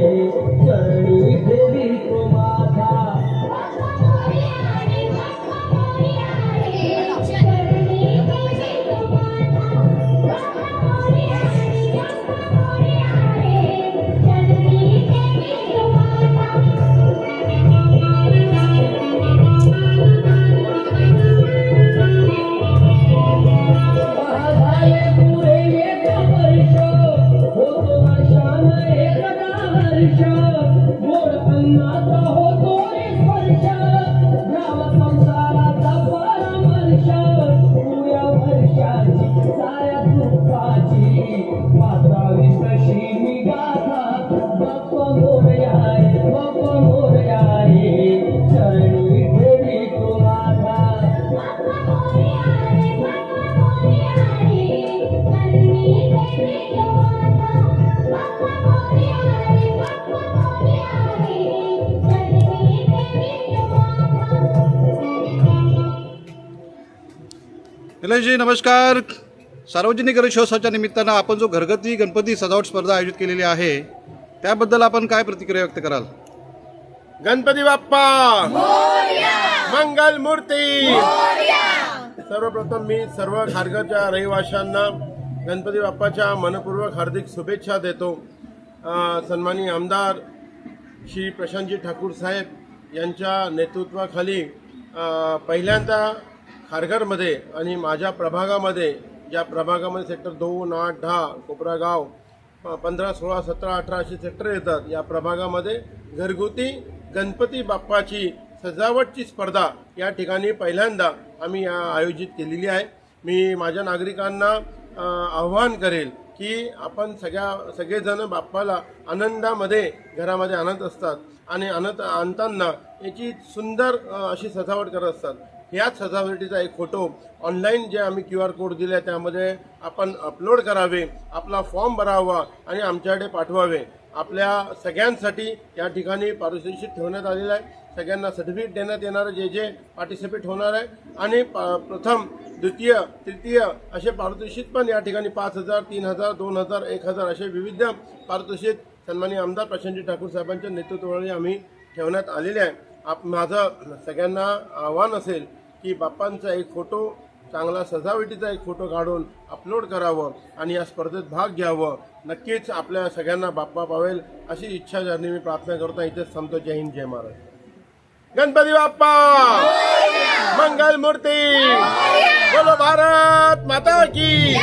Amém. Nileshji नमस्कार. सार्वजनिक गणेशोत्सवाच्या निमित्तानं आपण जो घरगती गणपती सजावट स्पर्धा आयोजित केलेली आहे त्याबद्दल आपण काय प्रतिक्रिया व्यक्त कराल? गणपती बाप्पा! मंगल मूर्ती! सर्वप्रथम मी सर्व खारघरच्या रहिवाशांना गणपती बाप्पाच्या मनपूर्वक हार्दिक शुभेच्छा देतो. सन्मानी सन्माननीय आमदार श्री प्रशांतजी ठाकूर साहेब यांच्या नेतृत्वाखाली पहिल्यांदा खारघरमध्ये आणि माझ्या प्रभागामध्ये ज्या प्रभागामध्ये सेक्टर दोन आठ दहा कोपरागाव पंधरा सोळा सतरा अठरा अशी सेक्टर येतात. या प्रभागामध्ये घरगुती गणपती बाप्पाची सजावटची स्पर्धा या ठिकाणी पहिल्यांदा आम्ही आयोजित केलेली आहे. मी माझ्या नागरिकांना आव्हान करेल की आपण सगळ्या सगळेजण बाप्पाला आनंदामध्ये घरामध्ये आणत असतात. आणि आणत आणताना याची सुंदर अशी सजावट करत असतात. ह्याच सजावटीचा एक फोटो ऑनलाईन जे आम्ही क्यू आर कोड दिले त्यामध्ये आपण अपलोड करावे आपला फॉर्म भरावा आणि आमच्याकडे पाठवावे. आपल्या सगळ्यांसाठी या ठिकाणी पारितोषिक ठेवण्यात आलेलं आहे. सगळ्यांना सर्टिफिकेट देण्यात येणार जे जे पार्टिसिपेट होणार आहे. आणि प्रथम द्वितीय तृतीय असे पारितोषिक पण या ठिकाणी पाच हजार तीन हजार दोन हजार एक हजार असे विविध पारितोषिक सन्माननीय आमदार प्रशांतजी ठाकूर साहेबांच्या नेतृत्वाने आम्ही ठेवण्यात आलेले आहे. आप माझं सगळ्यांना आव्हान असेल की बाप्पांचा एक फोटो चांगला सजावटीचा एक फोटो काढून अपलोड करावं आणि या स्पर्धेत भाग घ्यावं. नक्कीच आपल्या सगळ्यांना बाप्पा पावेल अशी इच्छा ज्यांनी मी प्रार्थना करतो इथेच थांबतो. जय हिंद जय महाराज. गणपती बाप्पा! मंगल मूर्ती! बोलो भारत माता की!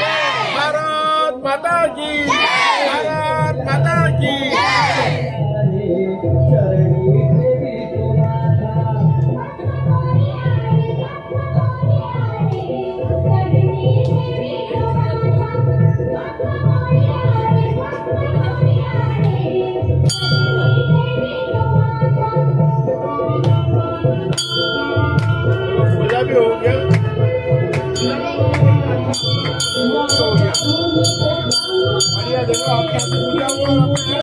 भारत माता की! भारत माता की!